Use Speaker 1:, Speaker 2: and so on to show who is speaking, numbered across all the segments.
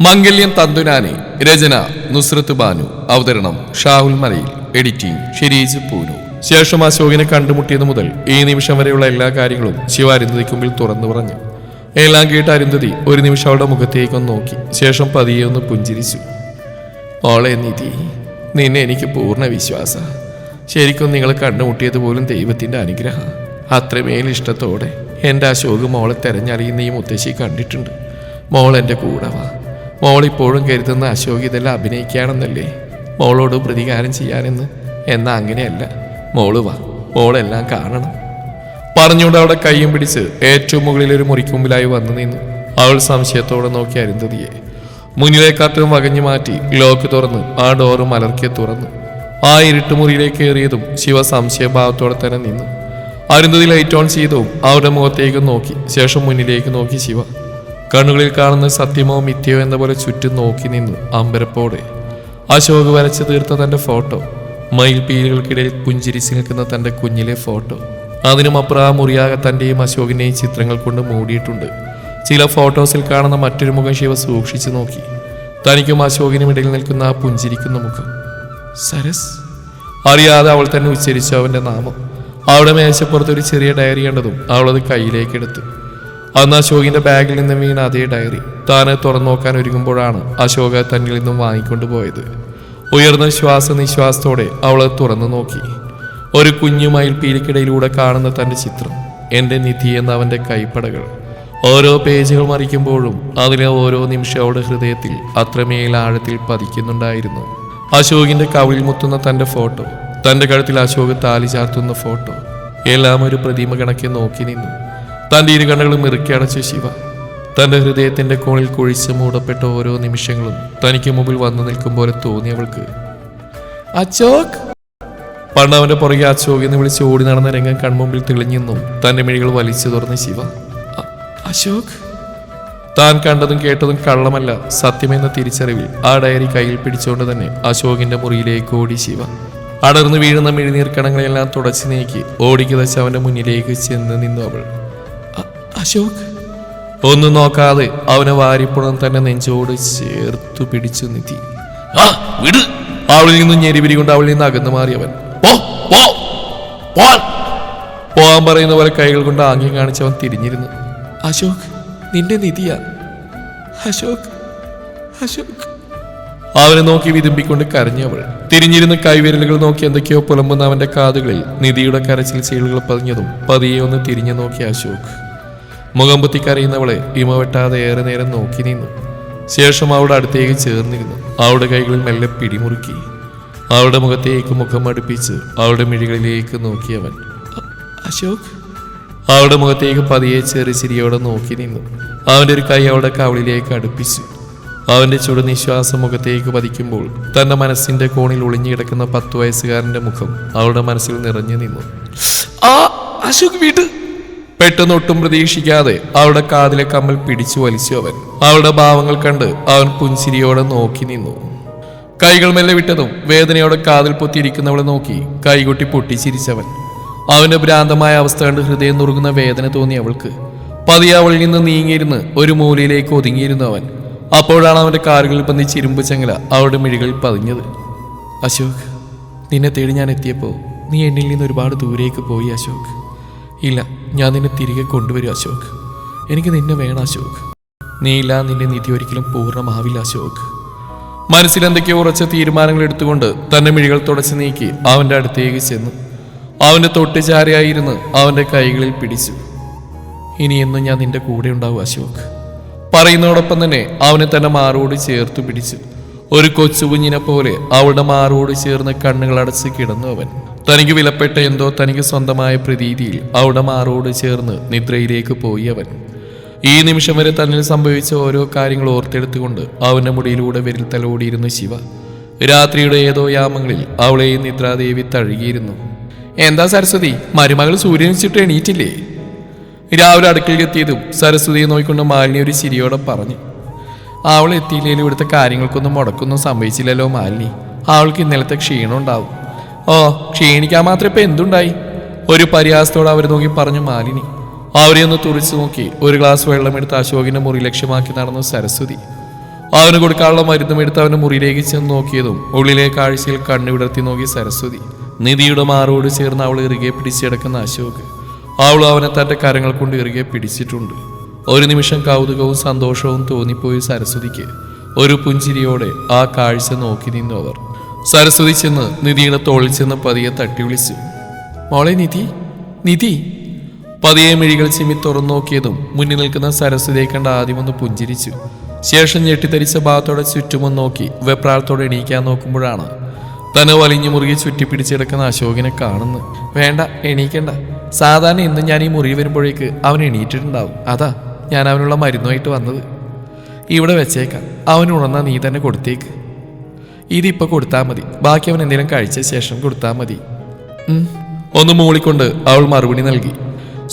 Speaker 1: മംഗല്യം തന്തുനാനെ രചന നുസ്രത്ത് ബാനു അവതരണം ഷാഹുൽ മലയിൽ എഡിറ്റിംഗ് ഷെരീജ് പൂനു. ശേഷം അശോകിനെ കണ്ടുമുട്ടിയത് മുതൽ ഈ നിമിഷം വരെയുള്ള എല്ലാ കാര്യങ്ങളും ശിവ അരുന്ധതിക്ക് മുമ്പിൽ തുറന്നു പറഞ്ഞു. എല്ലാം കേട്ട് അരുന്ധതി ഒരു നിമിഷം അവളുടെ മുഖത്തേക്കൊന്ന് നോക്കി. ശേഷം പതിയെ ഒന്ന് പുഞ്ചിരിച്ചു. ഓളെ നിധി നിന്നെ എനിക്ക് പൂർണ വിശ്വാസ. ശരിക്കും നിങ്ങൾ കണ്ടുമുട്ടിയത് പോലും ദൈവത്തിന്റെ അനുഗ്രഹം. അത്രമേൽ ഇഷ്ടത്തോടെ എന്റെ അശോക് മോളെ തെരഞ്ഞറിയുന്ന ഈ മുത്തശ്ശി കണ്ടിട്ടുണ്ട്. മോൾ എന്റെ കൂടെ മോൾ ഇപ്പോഴും കരുതുന്ന അശോക് ഇതെല്ലാം അഭിനയിക്കുകയാണെന്നല്ലേ? മോളോട് പ്രതികാരം ചെയ്യാനെന്ന്? എന്നാ അങ്ങനെയല്ല. മോൾ വാ. മോളെല്ലാം കാണണം. പറഞ്ഞുകൊണ്ട് അവിടെ കയ്യും പിടിച്ച് ഏറ്റവും മുകളിൽ ഒരു മുറിക്ക് മുമ്പിലായി വന്നു നിന്നു. അവൾ സംശയത്തോടെ നോക്കി അരുന്ധതിയെ. മുന്നിലേക്കാട്ടും വകഞ്ഞു മാറ്റി ലോക്ക് തുറന്ന് ആ ഡോറ് മലർക്കെ തുറന്നു. ആ ഇരുട്ട് മുറിയിലേക്ക് കയറിയതും ശിവ സംശയഭാവത്തോടെ തന്നെ നിന്നു. അരുന്ധതി ലൈറ്റ് ഓൺ ചെയ്തതും അവരുടെ മുഖത്തേക്ക് നോക്കി ശേഷം മുന്നിലേക്ക് നോക്കി ശിവ. കണ്ണുകളിൽ കാണുന്ന സത്യമോ മിഥ്യയോ എന്ന പോലെ ചുറ്റും നോക്കി നിന്നു അമ്പരപ്പോടെ. അശോക് വരച്ചു തീർത്ത തന്റെ ഫോട്ടോ മയിൽപീലുകൾക്കിടയിൽ പുഞ്ചിരിച്ച് നിൽക്കുന്ന തന്റെ കുഞ്ഞിലെ ഫോട്ടോ. അതിനും അപ്പുറം മുറിയാകെ തന്റെയും അശോകിന്റെയും ചിത്രങ്ങൾ കൊണ്ട് മൂടിയിട്ടുണ്ട്. ചില ഫോട്ടോസിൽ കാണുന്ന മറ്റൊരു മുഖം ശിവ സൂക്ഷിച്ചു നോക്കി. തനിക്കും അശോകിനും ഇടയിൽ നിൽക്കുന്ന ആ പുഞ്ചിരിക്കുന്ന മുഖം. സരസ്? അറിയാതെ അവൾ തന്നെ ഉച്ചരിച്ചു അവന്റെ നാമം. അവളുടെ മേശപ്പുറത്ത് ഒരു ചെറിയ ഡയറി കണ്ടതും അവളത് കയ്യിലേക്കെടുത്തു അന്ന് അശോകിന്റെ ബാഗിൽ നിന്ന് വീണ അതേ ഡയറി താനെ തുറന്നു നോക്കാൻ ഒരുങ്ങുമ്പോഴാണ് അശോക തന്നിൽ നിന്നും വാങ്ങിക്കൊണ്ടു പോയത്. ഉയർന്ന ശ്വാസ നിശ്വാസത്തോടെ അവൾ തുറന്നു നോക്കി. ഒരു കുഞ്ഞു മയിൽപ്പീലിക്കിടയിലൂടെ കാണുന്ന തന്റെ ചിത്രം എന്റെ നിധി എന്ന അവന്റെ കൈപ്പടകൾ. ഓരോ പേജുകൾ മറിക്കുമ്പോഴും അതിലെ ഓരോ നിമിഷം അവളുടെ ഹൃദയത്തിൽ അത്രമേൽ ആഴത്തിൽ പതിക്കുന്നുണ്ടായിരുന്നു. അശോകിന്റെ കവിളിൽ മുത്തുന്ന തന്റെ ഫോട്ടോ തന്റെ കഴുത്തിൽ അശോക് താലി ചാർത്തുന്ന ഫോട്ടോ എല്ലാം ഒരു പ്രതിമ കണക്കെ നോക്കി നിന്നു. തന്റെ ഇരു കണ്ണുകളും ഇറുക്കി അടച്ച ശിവ. തന്റെ ഹൃദയത്തിന്റെ കോണിൽ കുഴിച്ച് മൂടപ്പെട്ട ഓരോ നിമിഷങ്ങളും തനിക്ക് മുമ്പിൽ വന്നു നിൽക്കും പോലെ തോന്നി അവൾക്ക്. അച്ചോക് പണ്ട് അവന്റെ പുറകെ അശോക് എന്ന് വിളിച്ച് ഓടി നടന്ന രംഗം കൺമുമ്പിൽ തെളിഞ്ഞെന്നും തന്റെ മിഴികൾ വലിച്ചു തുറന്ന് ശിവ. "അ- അശോക്! താൻ കണ്ടതും കേട്ടതും കള്ളമല്ല സത്യമെന്ന തിരിച്ചറിവിൽ ആ ഡയറി കയ്യിൽ പിടിച്ചുകൊണ്ട് തന്നെ അശോകിന്റെ മുറിയിലേക്ക് ഓടി ശിവ. അടർന്നു വീഴുന്ന മിഴിനീർക്കണങ്ങളെല്ലാം തുടച്ചു നീക്കി ഓടിക്കുതച്ച് അവന്റെ മുന്നിലേക്ക് ചെന്ന് നിന്നു അവൾ. "അ- അശോക്? ഒന്നും നോക്കാതെ അവനെ വാരിപ്പുറം തന്നെ നെഞ്ചോട് ചേർത്തു പിടിച്ചു നിധി. ആ വിട്. അവളിൽ നിന്നും ഞെരിപിരി കൊണ്ട് അവളിൽ നിന്ന് അകന്നു മാറിയവൻ. പോവാൻ. പറയുന്ന പോലെ കൈകൾ കൊണ്ട് ആംഗ്യം കാണിച്ചവൻ തിരിഞ്ഞിരുന്നു. അശോക് നിന്റെ നിധിയാ. അശോക് അശോക്. അവനെ നോക്കി വിതുമ്പിക്കൊണ്ട് കരഞ്ഞവൾ തിരിഞ്ഞിരുന്ന് കൈവിരലുകൾ നോക്കി എന്തൊക്കെയോ പുലമ്പുന്ന അവന്റെ കാതുകളിൽ നിധിയുടെ കരച്ചിൽ ചെയ്യലുകൾ പതിഞ്ഞതും പതിയെ ഒന്ന് തിരിഞ്ഞു നോക്കി അശോക്. മുഖം പൊത്തിക്കറിയുന്നവളെ ഇമ വെട്ടാതെ ഏറെ നേരം നോക്കി നിന്നു. ശേഷം അവളുടെ അടുത്തേക്ക് ചേർന്നിരുന്നു. അവളുടെ കൈകളിൽ മെല്ലെ പിടിമുറുക്കി. അവളുടെ മുഖത്തേക്ക് മുഖം അടുപ്പിച്ച് അവളുടെ മിഴികളിലേക്ക് നോക്കിയവൻ. അശോക്? അവളുടെ മുഖത്തേക്ക് പതിയെ ചെറിയ ചിരിയോടെ നോക്കി നിന്നു. അവന്റെ ഒരു കൈ അവളുടെ കവളിലേക്ക് അടുപ്പിച്ചു. അവന്റെ ചുടു നിശ്വാസം മുഖത്തേക്ക് പതിക്കുമ്പോൾ തന്റെ മനസ്സിന്റെ കോണിൽ ഒളിഞ്ഞു കിടക്കുന്ന പത്ത് വയസ്സുകാരന്റെ മുഖം അവളുടെ മനസ്സിൽ നിറഞ്ഞു നിന്നു. ആ അശോക് വീട്ട് പെട്ടെന്ന് ഒട്ടും പ്രതീക്ഷിക്കാതെ അവളുടെ കാതിലെ കമ്മൽ പിടിച്ചു വലിച്ചു അവൻ. അവളുടെ ഭാവങ്ങൾ കണ്ട് അവൻ പുഞ്ചിരിയോടെ നോക്കി നിന്നു. കൈകൾ മെല്ലെ വിട്ടതും വേദനയോടെ കാതിൽ പൊത്തിയിരിക്കുന്നവളെ നോക്കി കൈകൊട്ടി പൊട്ടിച്ചിരിച്ചവൻ. അവന്റെ ഭ്രാന്തമായ അവസ്ഥ കണ്ട് ഹൃദയം നുറുങ്ങുന്ന വേദന തോന്നി അവൾക്ക്. പതിയെ അവളിൽ നിന്ന് നീങ്ങിയിരുന്ന് ഒരു മൂലയിലേക്ക് ഒതുങ്ങിയിരുന്നു അവൻ. അപ്പോഴാണ് അവന്റെ കാറുകളിൽ പന്തി ചിരുമ്പ് ചങ്ങല അവളുടെ മിഴികളിൽ പതിഞ്ഞത്. അശോക് നിന്നെ തേടി ഞാൻ എത്തിയപ്പോൾ നീ എന്നിൽ നിന്ന് ഒരുപാട് ദൂരേക്ക് പോയി അശോക്. ഇല്ല ഞാൻ നിന്നെ തിരികെ കൊണ്ടുവരും അശോക്. എനിക്ക് നിന്നെ വേണം അശോക്. നീല നിന്റെ നിധി ഒരിക്കലും പൂർണമാവില്ല അശോക്. മനസ്സിൽ എന്തൊക്കെയോ ഉറച്ച തീരുമാനങ്ങൾ എടുത്തുകൊണ്ട് തന്റെ മിഴികൾ തുടച്ചു നീക്കി അവന്റെ അടുത്തേക്ക് ചെന്നു. അവന്റെ തൊട്ടുചാരയായിരുന്നു അവന്റെ കൈകളിൽ പിടിച്ചു. ഇനിയെന്നും ഞാൻ നിന്റെ കൂടെ ഉണ്ടാവും അശോക്. പറയുന്നതോടൊപ്പം തന്നെ അവനെ തന്നെ മാറോട് ചേർത്തു പിടിച്ചു. ഒരു കൊച്ചു കുഞ്ഞിനെ പോലെ അവളുടെ മാറോട് ചേർന്ന് കണ്ണുകൾ അടച്ച് കിടന്നു അവൻ. തനിക്ക് വിലപ്പെട്ട എന്തോ തനിക്ക് സ്വന്തമായ പ്രതീതിയിൽ അവളുടെ മാറോട് ചേർന്ന് നിദ്രയിലേക്ക് പോയി അവൻ. ഈ നിമിഷം വരെ തന്നിൽ സംഭവിച്ച ഓരോ കാര്യങ്ങൾ ഓർത്തെടുത്തുകൊണ്ട് അവന്റെ മുടിയിലൂടെ വിരൽ തലോടിയിരുന്നു ശിവ. രാത്രിയുടെ ഏതോ യാമങ്ങളിൽ അവളെയും നിദ്രാദേവി തഴുകിയിരുന്നു. എന്താ സരസ്വതി? മരുമകൾ സൂര്യനിച്ചിട്ട് എണീറ്റില്ലേ? രാവിലെ അടുക്കളയിൽ എത്തിയതും സരസ്വതിയെ നോക്കിക്കൊണ്ട് മാലിനി ഒരു ചിരിയോടെ പറഞ്ഞു. അവൾ എത്തിയില്ലെങ്കിൽ ഇവിടുത്തെ കാര്യങ്ങൾക്കൊന്നും മുടക്കൊന്നും സംഭവിച്ചില്ലല്ലോ മാലിനി. അവൾക്ക് ഇന്നലത്തെ ക്ഷീണം ഉണ്ടാവും. ഓ ക്ഷീണിക്കാൻ മാത്രം ഇപ്പം എന്തുണ്ടായി? ഒരു പരിഹാസത്തോടെ അവർ നോക്കി പറഞ്ഞു മാലിനി അവരെ ഒന്ന് തുറിച്ചു നോക്കി. ഒരു ഗ്ലാസ് വെള്ളമെടുത്ത് അശോകിന്റെ മുറി ലക്ഷ്യമാക്കി നടന്നു സരസ്വതി. അവന് കൊടുക്കാനുള്ള മരുന്നും എടുത്ത് അവന്റെ മുറിയിലേക്ക് ചെന്ന് നോക്കിയതും ഉള്ളിലെ കാഴ്ചയിൽ കണ്ണുവിടർത്തി നോക്കി സരസ്വതി. നിധിയുടെ മാറോട് ചേർന്ന് അവൾ ഇറുകെ പിടിച്ചെടുക്കുന്ന അശോക്. അവൾ അവനെ തന്റെ കരങ്ങൾ കൊണ്ട് ഇറുകെ പിടിച്ചിട്ടുണ്ട്. ഒരു നിമിഷം കൗതുകവും സന്തോഷവും തോന്നിപ്പോയി സരസ്വതിക്ക്. ഒരു പുഞ്ചിരിയോടെ ആ കാഴ്ച നോക്കി നിന്നു അവർ. സരസ്വതി ചെന്ന് നിധിയുടെ തോളിൽ ചെന്ന് പതിയെ തട്ടി വിളിച്ചു. മോളെ നിധി നിധി. പതിയെ മിഴികൾ ചിമ്മി തുറന്നു നോക്കിയതും മുന്നിൽ നിൽക്കുന്ന സരസ്വതിയെ കണ്ട് ആദ്യമൊന്ന് പുഞ്ചിരിച്ചു. ശേഷം ഞെട്ടിത്തരിച്ച ഭാഗത്തോടെ ചുറ്റുമൊന്ന് നോക്കി വെപ്രാളത്തോടെ എണീക്കാൻ നോക്കുമ്പോഴാണ് തന്നെ വലിഞ്ഞു മുറുകി ചുറ്റിപ്പിടിച്ചെടുക്കുന്ന അശോകിനെ കാണുന്നു വേണ്ട എണീക്കണ്ട. സാധാരണ ഇന്ന് ഞാൻ ഈ മുറി വരുമ്പോഴേക്ക് അവൻ എണീറ്റിട്ടുണ്ടാവും. അതാ ഞാൻ അവനുള്ള മരുന്നുമായിട്ട് വന്നത്. ഇവിടെ വെച്ചേക്കാം. അവൻ ഉണർന്നാൽ നീ തന്നെ കൊടുത്തേക്ക്. ഇതിപ്പോൾ കൊടുത്താൽ മതി. ബാക്കി അവൻ എന്തെങ്കിലും കഴിച്ച ശേഷം കൊടുത്താൽ മതി. ഒന്ന് മൂളിക്കൊണ്ട് അവൾ മറുപടി നൽകി.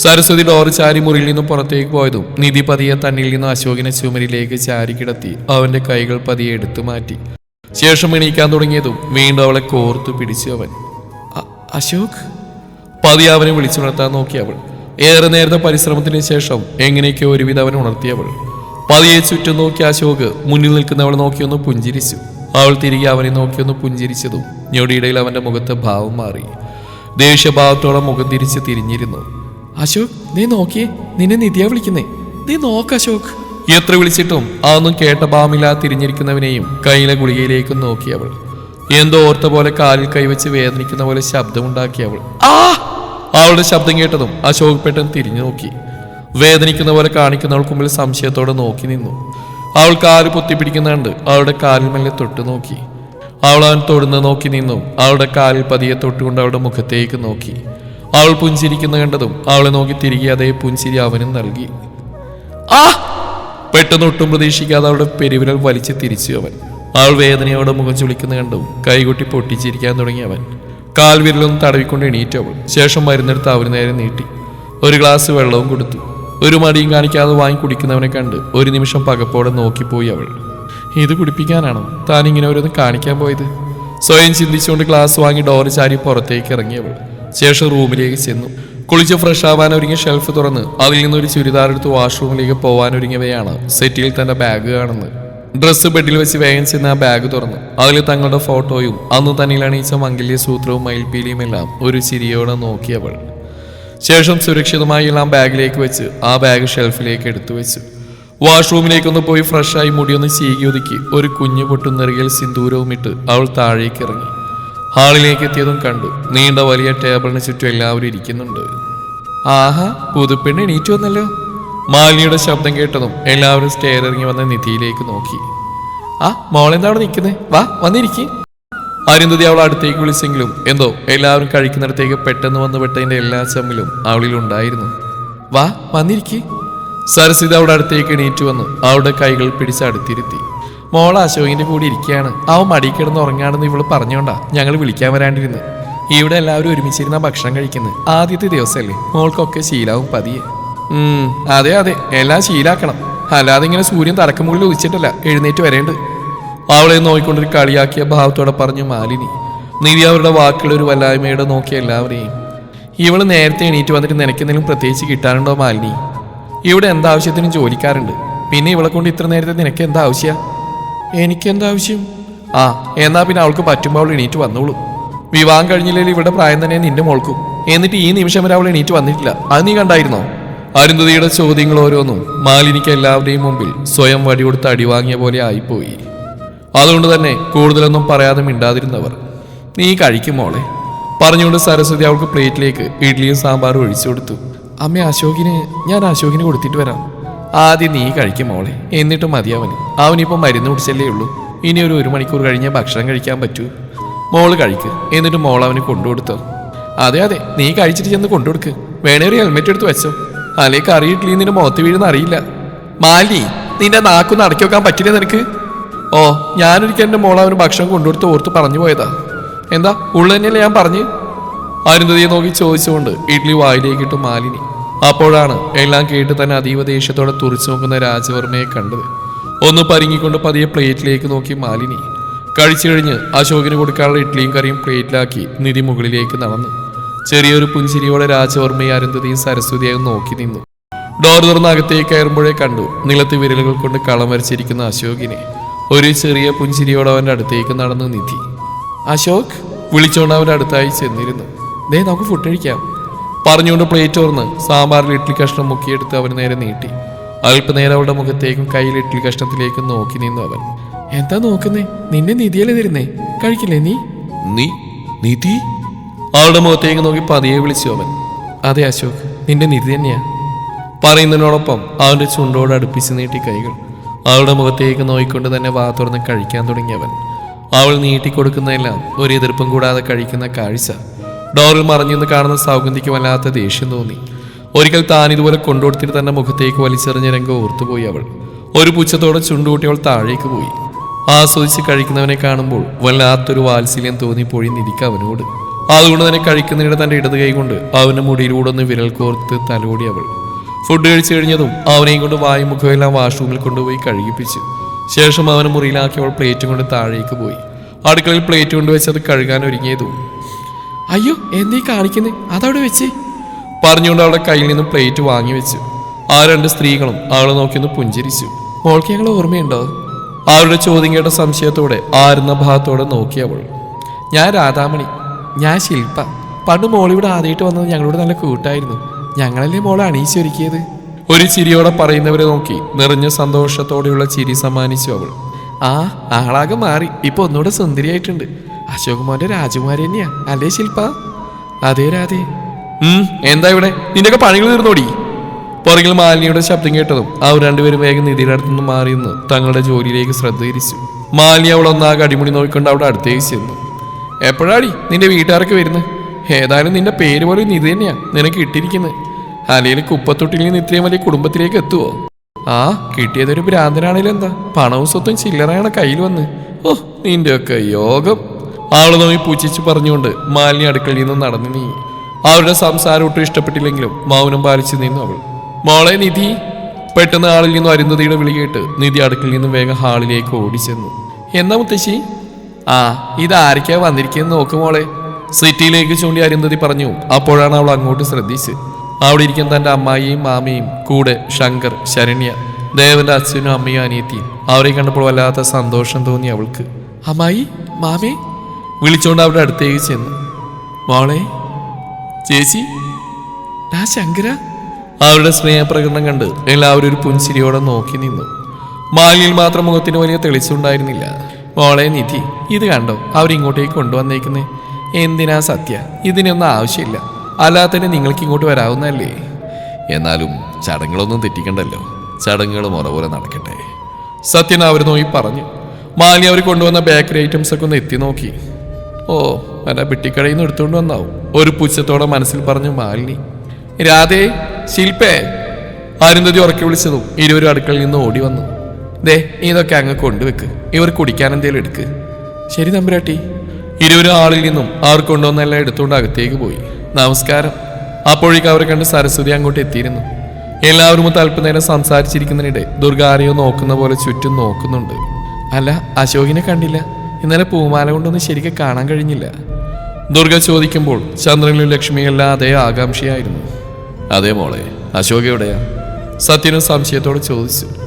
Speaker 1: സരസ്വതി ഡോർ ചാരി മുറിയിൽ നിന്നും പുറത്തേക്ക് പോയതും നിധി പതിയെ തന്നിൽ നിന്നും അശോകിനെ ചുമരിലേക്ക് ചാരി കിടത്തി അവന്റെ കൈകൾ പതിയെ എടുത്തു മാറ്റി. ശേഷം എണീക്കാൻ തുടങ്ങിയതും വീണ്ടും അവളെ കോർത്തു പിടിച്ചു അവൻ. അശോക്? പതിയെ അവനെ വിളിച്ചുണർത്താൻ നോക്കി അവൾ. ഏറെ നേരത്തെ പരിശ്രമത്തിന് ശേഷം എങ്ങനെയൊക്കെ ഒരുവിധം അവൻ ഉണർത്തിയവൾ. പതിയെ ചുറ്റും നോക്കി അശോക് മുന്നിൽ നിൽക്കുന്നവൾ നോക്കിയൊന്ന് പുഞ്ചിരിച്ചു. അവൾ തിരികെ അവനെ നോക്കിയൊന്ന് പുഞ്ചിരിച്ചതും ഞൊടിയിടയിൽ അവന്റെ മുഖത്ത് ഭാവം മാറി. ദേഷ്യഭാവത്തോടെ മുഖം തിരിച്ച് തിരിഞ്ഞിരുന്നു. അശോക് നീ നോക്കിയേ നിന്നെ നിധിയാ വിളിക്കുന്നേ. നീ നോക്ക് അശോക്. എത്ര വിളിച്ചിട്ടും അതൊന്നും കേട്ട ഭാവമില്ലാതെ തിരിഞ്ഞിരിക്കുന്നവനെയും കയ്യിലെ ഗുളികയിലേക്കും നോക്കി അവൾ. എന്തോ ഓർത്ത പോലെ കാലിൽ കൈവച്ച് വേദനിക്കുന്ന പോലെ ശബ്ദമുണ്ടാക്കി അവൾ. ആ അവളുടെ ശബ്ദം കേട്ടതും അശോക് പെട്ടെന്ന് തിരിഞ്ഞു നോക്കി. വേദനിക്കുന്ന പോലെ കാണിക്കുന്നവൾക്ക് മുമ്പിൽ സംശയത്തോടെ നോക്കി നിന്നു. അവൾ കാൽ പൊത്തിപ്പിടിക്കുന്നുണ്ട്. അവളുടെ കാലിൽ മെല്ലെ തൊട്ട് നോക്കി. അവൾ അവൻ തൊടുന്ന നോക്കി നിന്നു. അവളുടെ കാലിൽ പതിയെ തൊട്ടുകൊണ്ട് അവളുടെ മുഖത്തേക്ക് നോക്കി. അവൾ പുഞ്ചിരിക്കുന്ന കണ്ടതും അവളെ നോക്കി തിരികെ അതേ പുഞ്ചിരി അവനും നൽകി. ആ! പെട്ടെന്ന് ഒട്ടും പ്രതീക്ഷിക്കാതെ അവളുടെ പെരുവിരൽ വലിച്ച് തിരിച്ചു അവൻ. അവൾ വേദനയോടെ മുഖം ചുളിക്കുന്ന കണ്ടും കൈകൊട്ടി പൊട്ടിച്ചിരിക്കാൻ തുടങ്ങി അവൻ. കാൽവിരലൊന്ന് തടവിക്കൊണ്ട് എണീറ്റവൾ ശേഷം മരുന്നെടുത്ത് അവന് നേരെ നീട്ടി. ഒരു ഗ്ലാസ് വെള്ളവും കൊടുത്തു. ഒരു മടിയും കാണിക്കാതെ വാങ്ങി കുടിക്കുന്നവനെ കണ്ട് ഒരു നിമിഷം പകപ്പോടെ നോക്കിപ്പോയി അവൾ. ഇത് കുടിപ്പിക്കാനാണോ? താൻ ഇങ്ങനെ ഓരോന്ന് കാണിക്കാൻ പോയത്? സ്വയം ചിന്തിച്ചുകൊണ്ട് ഗ്ലാസ് വാങ്ങി ഡോറ് ചാരി പുറത്തേക്ക് ഇറങ്ങിയവൾ ശേഷം റൂമിലേക്ക് ചെന്നു. കുളിച്ച് ഫ്രഷ് ആവാൻ ഒരുങ്ങിയ ഷെൽഫ് തുറന്ന് അതിൽ നിന്ന് ഒരു ചുരിദാർ എടുത്ത് വാഷ്റൂമിലേക്ക് പോകാൻ ഒരുങ്ങിയവയാണ് സെറ്റിൽ തന്റെ ബാഗ് കാണുന്നത്. ഡ്രസ്സ് ബെഡിൽ വെച്ച് വേഗം ചെന്ന് ആ ബാഗ് തുറന്നു. അതിൽ തങ്ങളുടെ ഫോട്ടോയും അന്ന് തന്നിൽ അണിയിച്ച മംഗല്യ സൂത്രവും മയിൽപ്പീലിയും എല്ലാം ഒരു ചിരിയോടെ നോക്കിയവൾ ശേഷം സുരക്ഷിതമായി എല്ലാം ബാഗിലേക്ക് വെച്ച് ആ ബാഗ് ഷെൽഫിലേക്ക് എടുത്തു വെച്ചു. വാഷ്റൂമിലേക്കൊന്ന് പോയി ഫ്രഷായി മുടിയൊന്ന് ചീകി ഒതുക്കി ഒരു കുഞ്ഞു പൊട്ടുന്നെറിയൽ സിന്ദൂരവും ഇട്ട് അവൾ താഴേക്ക് ഇറങ്ങി. ഹാളിലേക്ക് എത്തിയതും കണ്ടു. നീണ്ട വലിയ ടേബിളിന് ചുറ്റും എല്ലാവരും ഇരിക്കുന്നുണ്ട്. ആഹാ പുതുപ്പെണ്ണ് എണീറ്റു വന്നല്ലോ. മാലിനിയുടെ ശബ്ദം കേട്ടതും എല്ലാവരും സ്റ്റെയർ ഇറങ്ങി വന്ന നിധിയിലേക്ക് നോക്കി. ആ മോളെന്താ അവിടെ നിൽക്കുന്നേ? വാ വന്നിരിക്കേ. അരുന്ധതി അവൾ അടുത്തേക്ക് വിളിച്ചെങ്കിലും എന്തോ എല്ലാവരും കഴിക്കുന്നിടത്തേക്ക് പെട്ടെന്ന് വന്നു പെട്ടതിന്റെ എല്ലാ ചമ്മിലും അവളിൽ ഉണ്ടായിരുന്നു. വാ വന്നിരിക്കേ. സരസ്വതി അവളുടെ അടുത്തേക്ക് എണീറ്റ് വന്ന് അവളുടെ കൈകൾ പിടിച്ച് അടുത്തിരുത്തി. മോൾ അശോകിന്റെ കൂടെ ഇരിക്കുകയാണ്. അവൻ മടി കിടന്ന് ഉറങ്ങാണെന്ന് ഇവൾ പറഞ്ഞോണ്ടാ ഞങ്ങൾ വിളിക്കാൻ വരാണ്ടിരുന്നു. ഇവിടെ എല്ലാവരും ഒരുമിച്ചിരുന്ന ഭക്ഷണം കഴിക്കുന്നത് ആദ്യത്തെ ദിവസമല്ലേ മോൾക്കൊക്കെ ശീലാവും പതിയെ. അതെ അതെ. എല്ലാം ശീലാക്കണം. അല്ലാതെ ഇങ്ങനെ സൂര്യൻ തലക്കുമുകളിൽ ഉദിച്ചിട്ടല്ല. എഴുന്നേറ്റ് വരേണ്ടത് അവളെ നോക്കിക്കൊണ്ടൊരു കളിയാക്കിയ ഭാവത്തോടെ പറഞ്ഞു മാലിനി നിവി അവരുടെ വാക്കുകൾ ഒരു വല്ലായ്മയുടെ നോക്കിയ എല്ലാവരെയും. ഇവൾ നേരത്തെ എണീറ്റ് വന്നിട്ട് നിനക്കെന്തെങ്കിലും പ്രത്യേകിച്ച് കിട്ടാനുണ്ടോ മാലിനി? ഇവിടെ എന്താവശ്യത്തിനും ജോലിക്കാരുണ്ട്. പിന്നെ ഇവളെ കൊണ്ട് ഇത്ര നേരത്തെ നിനക്ക് എന്താ ആവശ്യം? എനിക്ക് എന്താ ആവശ്യം? ആ എന്നാ പിന്നെ അവൾക്ക് പറ്റുമ്പോൾ അവൾ എണീറ്റ് വന്നോളൂ. വിവാഹം കഴിഞ്ഞില്ലെങ്കിൽ ഇവിടെ പ്രായം തന്നെ നിന്റെ മോൾക്കും. എന്നിട്ട് ഈ നിമിഷം വരെ അവൾ എണീറ്റ് വന്നിട്ടില്ല. അത് നീ കണ്ടായിരുന്നോ? അരുന്ധതിയുടെ ചോദ്യങ്ങൾ ഓരോന്നും മാലിനിക്ക് എല്ലാവരുടെയും മുമ്പിൽ സ്വയം വടികൊടുത്ത് അടിവാങ്ങിയ പോലെ ആയിപ്പോയി. അതുകൊണ്ട് തന്നെ കൂടുതലൊന്നും പറയാതെ മിണ്ടാതിരുന്നവർ നീ കഴിക്കുമോളെ പറഞ്ഞുകൊണ്ട് സരസ്വതി അവൾക്ക് പ്ലേറ്റിലേക്ക് ഇഡ്ഡലിയും സാമ്പാറും ഒഴിച്ചു കൊടുത്തു. അമ്മ അശോകിന് ഞാൻ അശോകിന് കൊടുത്തിട്ട് വരാം. ആദ്യം നീ കഴിക്കുമോളെ എന്നിട്ട് മതി അവന്. അവനിപ്പോൾ മരുന്ന് കുടിച്ചല്ലേ ഉള്ളൂ. ഇനി ഒരു ഒരു മണിക്കൂർ കഴിഞ്ഞേ ഭക്ഷണം കഴിക്കാൻ പറ്റൂ. മോൾ കഴിക്ക്. എന്നിട്ട് മോൾ അവന് കൊണ്ടുകൊടുത്തോ. അതെ അതെ. നീ കഴിച്ചിട്ട് ചെന്ന് കൊണ്ടുകൊടുക്ക്. വേണേ ഒരു ഹെൽമെറ്റ് എടുത്ത് വെച്ചോ. അല്ലെ കറി ഇഡ്ഡലി നിന്റെ മുഖത്ത് വീഴുന്ന അറിയില്ല. മാലി നിന്റെ നാക്കൊന്ന് അടക്കി വെക്കാൻ പറ്റില്ല നിനക്ക്? ഓ ഞാനൊരിക്കൽ എന്റെ മോൾ അവന് ഭക്ഷണം കൊണ്ടുകൊടുത്ത് ഓർത്ത് പറഞ്ഞു പോയതാ. എന്താ? ഉള്ളു തന്നെയല്ലേ ഞാൻ പറഞ്ഞു? അരുന്ധതിയെ നോക്കി ചോദിച്ചുകൊണ്ട് ഇഡ്ലി വായിലേക്ക് ഇട്ടു മാലിനി. അപ്പോഴാണ് എല്ലാം കേട്ട് തന്നെ അതീവ ദേഷ്യത്തോടെ തുറച്ചു നോക്കുന്ന രാജവർമ്മയെ കണ്ടത്. ഒന്ന് പരിങ്ങിക്കൊണ്ട് പതിയെ പ്ലേറ്റിലേക്ക് നോക്കി മാലിനി. കഴിച്ചു കഴിഞ്ഞ് അശോകിന് കൊടുക്കാനുള്ള ഇഡ്ലിയും കറിയും പ്ലേറ്റിലാക്കി നിധി മുകളിലേക്ക് നടന്നു. ചെറിയൊരു പുഞ്ചിരിയോടെ രാജവർമ്മയെ അരുന്ധതിയും സരസ്വതിയും നോക്കി നിന്നു. ഡോർ തുറന്ന് അകത്തേക്ക് കയറുമ്പോഴേ കണ്ടു നിലത്ത് വിരലുകൾ കൊണ്ട് കളം വരച്ചിരിക്കുന്ന അശോകിനെ. ഒരു ചെറിയ പുഞ്ചിരിയോടെ അവന്റെ അടുത്തേക്ക് നടന്നു നിധി. അശോക് വിളിച്ചോണ്ട് അവന്റെ അടുത്തായി ചെന്നിരുന്നു. ദേ നമുക്ക് ഫുഡ് കഴിക്കാം. പറഞ്ഞുകൊണ്ട് പ്ലേറ്റ് ഓർന്ന് സാമ്പാറിൽ ഇഡ്ഡലി കഷ്ണം മുക്കിയെടുത്ത് അവന് നേരെ നീട്ടി. അല്പനേരം അവളുടെ മുഖത്തേക്കും കയ്യിൽ ഇഡ്ഡലി കഷ്ണത്തിലേക്കും നോക്കി നിന്നു അവൻ. എന്താ നോക്കുന്നേ? നിന്നെ നിധിയല്ലേ തരുന്നേ? കഴിക്കില്ലേ നീ? നീ? നിധി? അവളുടെ മുഖത്തേക്ക് നോക്കി പതിയെ വിളിച്ചു അവൻ. അതെ അശോക് നിന്റെ നിധി തന്നെയാ. പറയുന്നതിനോടൊപ്പം ആളുടെ ചുണ്ടോട് അടുപ്പിച്ച് നീട്ടി കൈകൾ. ആളുടെ മുഖത്തേക്ക് നോയിക്കൊണ്ട് തന്നെ വാ തുറന്ന് കഴിക്കാൻ തുടങ്ങിയവൻ അവൾ നീട്ടിക്കൊടുക്കുന്നതെല്ലാം ഒരു എതിർപ്പും കൂടാതെ കഴിക്കുന്ന കാഴ്ച. ഡോറിൽ മറിഞ്ഞെന്ന് കാണുന്ന സൗഗന്ധിക്ക് വല്ലാത്ത ദേഷ്യം തോന്നി. ഒരിക്കൽ താൻ ഇതുപോലെ കൊണ്ടുകൊടുത്തിട്ട് തന്നെ മുഖത്തേക്ക് വലിച്ചെറിഞ്ഞ രംഗം ഓർത്തുപോയി അവൾ. ഒരു പുച്ഛത്തോടെ ചുണ്ടുകൂട്ടി അവൾ താഴേക്ക് പോയി. ആസ്വദിച്ച് കഴിക്കുന്നവനെ കാണുമ്പോൾ വല്ലാത്തൊരു വാത്സല്യം തോന്നിപ്പോയി നിധിക്ക് അവനോട്. അതുകൊണ്ട് തന്നെ കഴിക്കുന്നതിനിടെ തന്റെ ഇടത് കൈ കൊണ്ട് അവന്റെ മുടിയിലൂടെ ഒന്ന് വിരൽ കോർത്ത് തലോടി അവൾ. ഫുഡ് കഴിച്ചു കഴിഞ്ഞതും അവനെയും കൊണ്ട് വായും മുഖമെല്ലാം വാഷ്റൂമിൽ കൊണ്ടുപോയി കഴുകിപ്പിച്ചു. ശേഷം അവനെ മുറിയിലാക്കി അവൾ പ്ലേറ്റും കൊണ്ട് താഴേക്ക് പോയി. അടുക്കളയിൽ പ്ലേറ്റ് കൊണ്ട് വെച്ച് അത് കഴുകാൻ ഒരുങ്ങിയതും അയ്യോ എന്തീ കാണിക്കുന്നേ? അതവിടെ വെച്ച്. പറഞ്ഞുകൊണ്ട് അവളുടെ കയ്യിൽ നിന്ന് പ്ലേറ്റ് വാങ്ങി വെച്ചു. ആ രണ്ട് സ്ത്രീകളും അവളെ നോക്കിയൊന്ന് പുഞ്ചിരിച്ചു. മോൾക്ക് ഞങ്ങൾ ഓർമ്മയുണ്ടോ? അവരുടെ ചോദ്യം കേട്ട സംശയത്തോടെ ആരുന്ന ഭാഗത്തോടെ നോക്കിയവൾ ഞാൻ രാധാമണി. ഞാൻ ശില്പ. പണ്ട് മോളിവിടെ ആദ്യമായിട്ട് വന്നത് ഞങ്ങളോട് നല്ല കൂട്ടായിരുന്നു. ഞങ്ങളല്ലേ മോളെ അണീച്ചൊരുക്കിയത് ഒരു ചിരിയോടെ പറയുന്നവരെ നോക്കി നിറഞ്ഞ സന്തോഷത്തോടെയുള്ള ചിരി സമ്മാനിച്ചു അവൾ. ആ ആളാകെ മാറി. ഇപ്പൊ ഒന്നുകൂടെ സുന്ദരിയായിട്ടുണ്ട്. അശോക് മോന്റെ രാജകുമാരി തന്നെയാ. അല്ലേ ശില്പ? അതെ രാധേ. ഉം എന്താ ഇവിടെ? നിന്റെയൊക്കെ പണികൾ തീർന്നോടി. പുറകിൽ മാലിനിയുടെ ശബ്ദം കേട്ടതും അവർ രണ്ടുപേരും വേഗം നിധിയുടെ അടുത്തുനിന്ന് മാറിയെന്ന് തങ്ങളുടെ ജോലിയിലേക്ക് ശ്രദ്ധ തിരിച്ചു. മാലിനി അവളൊന്നാകെ അടിമുടി നോക്കിക്കൊണ്ട് അവിടെ അടുത്തേക്ക് ചെന്നു. എപ്പോഴാടി നിന്റെ വീട്ടുകാർക്ക് വരുന്നത് ഏതായാലും നിന്റെ പേര് പോലെ നിധി തന്നെയാ നിനക്ക് ഇട്ടിരിക്കുന്നത് അല്ലെങ്കിൽ കുപ്പത്തൊട്ടിൽ നിന്ന് ഇത്രയും വലിയ കുടുംബത്തിലേക്ക് എത്തുവോ? ആ കിട്ടിയതൊരു ഭ്രാന്തനാണേലും എന്താ? പണവും സ്വത്തും ചില്ലറയാണ് കയ്യിൽ വന്ന്. ഓ നിന്റെയൊക്കെ യോഗം. ആൾ നോയി പൂച്ചിച്ച് പറഞ്ഞുകൊണ്ട് മാലിന്യ അടുക്കളയിൽ നിന്ന് നടന്നു നീ അവരുടെ സംസാരം ഒട്ടും ഇഷ്ടപ്പെട്ടില്ലെങ്കിലും മൗനം പാലിച്ചു നിന്നു അവൾ. മോളെ നിധി. പെട്ടെന്ന് ആളിൽ നിന്നും അരുന്ധതിയുടെ വിളി കേട്ട് നിധി അടുക്കളയിൽ നിന്നും വേഗം ഹാളിലേക്ക് ഓടിച്ചെന്നു. എന്താ മുത്തശ്ശി? ആ ഇതാരൊക്കെയാ വന്നിരിക്കുന്നത് നോക്ക് മോളെ. സിറ്റിയിലേക്ക് ചൂണ്ടി അരുന്ധതി പറഞ്ഞു അപ്പോഴാണ് അവൾ അങ്ങോട്ട് ശ്രദ്ധിച്ച് അവിടെ ഇരിക്കുന്ന തന്റെ അമ്മായിയും മാമിയും കൂടെ ശങ്കർ ശരണ്യ ദേവന്റെ അച്ഛനും അമ്മയും അനിയത്തിയും. അവരെ കണ്ടപ്പോൾ വല്ലാത്ത സന്തോഷം തോന്നി അവൾക്ക്. അമ്മായി മാമേ വിളിച്ചോണ്ട് അവരുടെ അടുത്തേക്ക് ചെന്നു. മോളെ ചേച്ചി ഡാ ശങ്കര. അവരുടെ സ്നേഹപ്രകടനം കണ്ട് എല്ലാവരും ഒരു പുൻചിരിയോടെ നോക്കി നിന്നു. മാലിയിൽ മാത്രം മുഖത്തിന് വലിയ തെളിച്ചുണ്ടായിരുന്നില്ല മോളെ നിധി ഇത് കണ്ടോ? അവരിങ്ങോട്ടേക്ക് കൊണ്ടുവന്നേക്കുന്നേ. എന്തിനാ സത്യ? ഇതിനൊന്നും ആവശ്യമില്ല. അല്ലാത്തതിന് നിങ്ങൾക്ക് ഇങ്ങോട്ട് വരാവുന്നല്ലേ എന്നാലും ചടങ്ങുകളൊന്നും തെറ്റിക്കണ്ടല്ലോ. ചടങ്ങുകൾ മുറ പോലെ നടക്കട്ടെ. സത്യൻ അവർ നോക്കി പറഞ്ഞു. മാലി അവർ കൊണ്ടുവന്ന ബേക്കറി ഐറ്റംസ് ഒക്കെ ഒന്ന് എത്തി നോക്കി. ഓ അല്ല പെട്ടിക്കടയിൽ നിന്ന് എടുത്തുകൊണ്ട് വന്നാവും. ഒരു പുച്ഛത്തോടെ മനസ്സിൽ പറഞ്ഞു മാലിനി. രാധേ ശില്പേ അരുന്ധതി ഉറക്കി വിളിച്ചതും ഇരുവരും അടുക്കളയിൽ നിന്ന് ഓടി വന്നു. ദേ ഇതൊക്കെ അങ്ങ് കൊണ്ടുവെക്ക്. ഇവർ കുടിക്കാൻ എന്തേലും എടുക്ക്. ശരി തമ്പുരാട്ടി. ഇരുവരും ആളിൽ നിന്നും അവർ കൊണ്ടുവന്നെല്ലാം എടുത്തുകൊണ്ട് അകത്തേക്ക് പോയി. നമസ്കാരം. അപ്പോഴേക്ക് അവരെ കണ്ട് സരസ്വതി അങ്ങോട്ട് എത്തിയിരുന്നു. എല്ലാവരും തലപ്പുന്നേരം സംസാരിച്ചിരിക്കുന്നതിനിടെ ദുർഗ നോക്കുന്ന പോലെ ചുറ്റും നോക്കുന്നുണ്ട്. അല്ല അശോകിനെ കണ്ടില്ല. ഇന്നലെ പൂമാല കൊണ്ടൊന്നും ശരിക്ക് കാണാൻ കഴിഞ്ഞില്ല. ദുർഗ ചോദിക്കുമ്പോൾ ചന്ദ്രനിലും ലക്ഷ്മിയെല്ലാം അതേ ആകാംക്ഷയായിരുന്നു. അതേ മോളെ അശോകയുടെയാ സത്യനും സംശയത്തോടെ ചോദിച്ചു.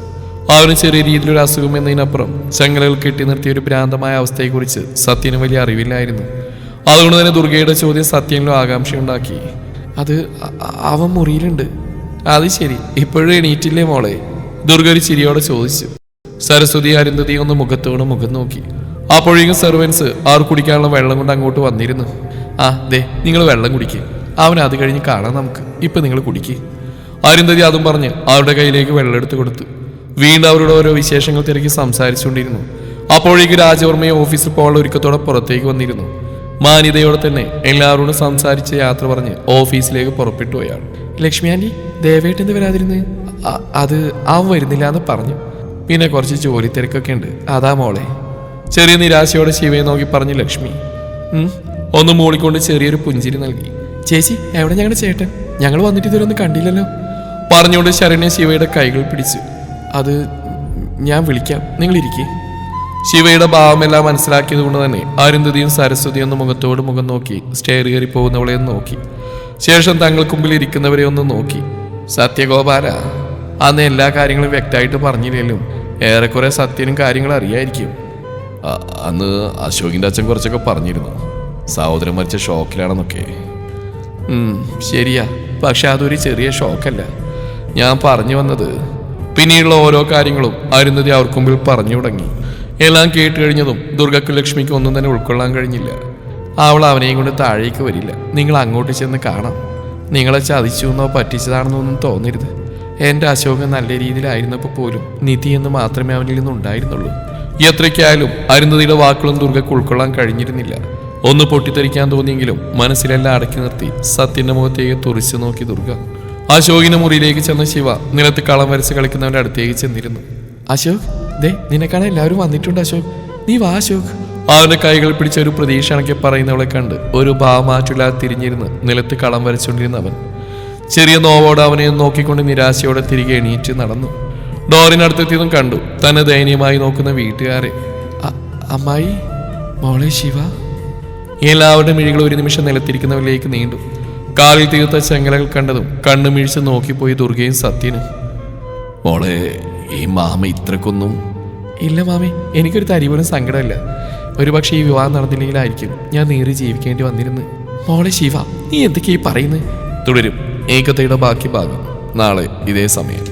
Speaker 1: അവന് ചെറിയ രീതിയിലൊരു അസുഖം എന്നതിനപ്പുറം ചങ്ങലകൾ കെട്ടി നിർത്തിയ ഒരു ഭ്രാന്തമായ അവസ്ഥയെക്കുറിച്ച് സത്യന് വലിയ അറിവില്ലായിരുന്നു. അതുകൊണ്ട് തന്നെ ദുർഗയുടെ ചോദ്യം സത്യനിലും ആകാംക്ഷയുണ്ടാക്കി. അത് അവൻ മുറിയിലുണ്ട്. അത് ശരി. ഇപ്പോഴും എണീറ്റില്ലേ മോളെ? ദുർഗ ഒരു ചിരിയോടെ ചോദിച്ചു. സരസ്വതി അരുന്ധതി ഒന്ന് മുഖത്തോട് മുഖം നോക്കി. അപ്പോഴേക്കും സെർവൻസ് അവർ കുടിക്കാനുള്ള വെള്ളം കൊണ്ട് അങ്ങോട്ട് വന്നിരുന്നു. ആ ദേ നിങ്ങൾ വെള്ളം കുടിക്കുക അവൻ അത് കഴിഞ്ഞ് കാണാം നമുക്ക്. ഇപ്പൊ നിങ്ങൾ കുടിക്കുക അരുന്ധതി അതും പറഞ്ഞ് അവരുടെ കയ്യിലേക്ക് വെള്ളം എടുത്തു കൊടുത്തു. വീണ്ടും അവരുടെ ഓരോ വിശേഷങ്ങൾ തിരക്കി സംസാരിച്ചുകൊണ്ടിരുന്നു. അപ്പോഴേക്ക് രാജവർമ്മയെ ഓഫീസിൽ പോകാനുള്ള ഒരുക്കത്തോടെ പുറത്തേക്ക് വന്നിരുന്നു. മാന്യതയോടെ തന്നെ എല്ലാവരോടും സംസാരിച്ച് യാത്ര പറഞ്ഞ് ഓഫീസിലേക്ക് പുറപ്പെട്ടു അയാൾ ലക്ഷ്മി ആന്റി ദേവേട്ടെന്ത് വരാതിരുന്ന്? അത് ആ വരുന്നില്ല എന്ന് പറഞ്ഞു. പിന്നെ കുറച്ച് ജോലി തിരക്കൊക്കെ ഉണ്ട്. അതാ മോളെ. ചെറിയ നിരാശയോടെ ശിവയെ നോക്കി പറഞ്ഞു ലക്ഷ്മി ഒന്ന് മൂളിക്കൊണ്ട് ചെറിയൊരു പുഞ്ചിരി നൽകി. ചേച്ചി എവിടെ ഞങ്ങളുടെ ചേട്ടൻ? ഞങ്ങൾ വന്നിട്ട് ഇതുവരെ ഒന്നും കണ്ടില്ലല്ലോ. പറഞ്ഞുകൊണ്ട് ശരണ്യ ശിവയുടെ കൈകൾ പിടിച്ചു. അത് ഞാൻ വിളിക്കാം. നിങ്ങൾ ഇരിക്കേ ശിവയുടെ ഭാവമെല്ലാം മനസ്സിലാക്കിയത് കൊണ്ട് തന്നെ അരുന്ധതിയും സരസ്വതിയും ഒന്ന് മുഖത്തോട് മുഖം നോക്കി സ്റ്റെയർ കയറി പോകുന്നവളെ നോക്കി. ശേഷം തങ്ങൾക്ക് മുമ്പിൽ ഇരിക്കുന്നവരെ ഒന്ന് നോക്കി. സത്യഗോപാല അന്ന് എല്ലാ കാര്യങ്ങളും വ്യക്തമായിട്ട് പറഞ്ഞില്ലെങ്കിലും ഏറെക്കുറെ സത്യനും കാര്യങ്ങളും അറിയായിരിക്കും. അന്ന് അശോകിന്റെ അച്ഛൻ കുറച്ചൊക്കെ പറഞ്ഞിരുന്നു. സഹോദരൻ മരിച്ച ഷോക്കിലാണെന്നൊക്കെ. ശരിയാ. പക്ഷെ അതൊരു ചെറിയ ഷോക്കല്ല. ഞാൻ പറഞ്ഞു വന്നത് പിന്നീടുള്ള ഓരോ കാര്യങ്ങളും അരുന്നതി അവർക്ക് മുമ്പിൽ പറഞ്ഞു തുടങ്ങി. എല്ലാം കേട്ട് കഴിഞ്ഞതും ദുർഗക്കും ലക്ഷ്മിക്കും ഒന്നും തന്നെ ഉൾക്കൊള്ളാൻ കഴിഞ്ഞില്ല. അവൾ അവനെയും കൊണ്ട് താഴേക്ക് വരില്ല. നിങ്ങൾ അങ്ങോട്ട് ചെന്ന് കാണാം. നിങ്ങളെ ചതിച്ചു എന്നോ പറ്റിച്ചതാണെന്നോ ഒന്നും തോന്നരുത്. എന്റെ അശോകൻ നല്ല രീതിയിലായിരുന്നപ്പോൾ പോലും നിധി എന്ന് മാത്രമേ അവനിൽ നിന്നുണ്ടായിരുന്നുള്ളൂ എത്രയ്ക്കായാലും അരുന്ധതിയുടെ വാക്കുകളും ദുർഗക്ക് ഉൾക്കൊള്ളാൻ കഴിഞ്ഞിരുന്നില്ല. ഒന്ന് പൊട്ടിത്തെറിക്കാൻ തോന്നിയെങ്കിലും മനസ്സിലെല്ലാം അടക്കി നിർത്തി സത്യന്റെ മുഖത്തേക്ക് തുറിച്ചു നോക്കി ദുർഗ. അശോകിന്റെ മുറിയിലേക്ക് ചെന്ന ശിവ നിലത്ത് കളം വരച്ച് കളിക്കുന്നവന്റെ അടുത്തേക്ക് ചെന്നിരുന്നു. അശോക് ദേ നിന്നെ കാണാൻ എല്ലാവരും വന്നിട്ടുണ്ട് അശോക്. നീ വാ അശോക്. അവന്റെ കൈകൾ പിടിച്ച ഒരു പ്രതീക്ഷ അണക്കി പറയുന്നവളെ കണ്ട് ഒരു ഭാവമാറ്റില്ലാതെ തിരിഞ്ഞിരുന്ന് നിലത്ത് കളം വരച്ചുകൊണ്ടിരുന്ന അവൻ. ചെറിയ നോവോടെ അവനെ നോക്കിക്കൊണ്ട് നിരാശയോടെ തിരികെ എണീറ്റ് നടന്നു. ഡോറിനടുത്തെത്തിയതും കണ്ടു. തന്നെ ദയനീയമായി നോക്കുന്ന വീട്ടുകാരെ. "അ- അമ്മായി മോളെ ശിവ. എല്ലാവരുടെ മിഴികൾ ഒരു നിമിഷം നിലത്തിരിക്കുന്നവരിലേക്ക് നീണ്ടു. കാലിൽ തീർത്ത ചെങ്ങലകൾ കണ്ടതും കണ്ണു മിഴിച്ച് നോക്കിപ്പോയി ദുർഗയും സത്യനും. മോളെ ഈ മാമ ഇത്രക്കൊന്നും ഇല്ല മാമി എനിക്കൊരു തരി പോലും സങ്കടമില്ല. ഒരു പക്ഷേ ഈ വിവാഹം നടന്നില്ലെങ്കിലായിരിക്കും ഞാൻ നേറി ജീവിക്കേണ്ടി വന്നിരുന്നു. മോളെ ശിവ നീ എന്തൊക്കെയായി പറയുന്നത് തുടരും. ഏകതയുടെ ബാക്കി ഭാഗം. നാളെ ഇതേ സമയം.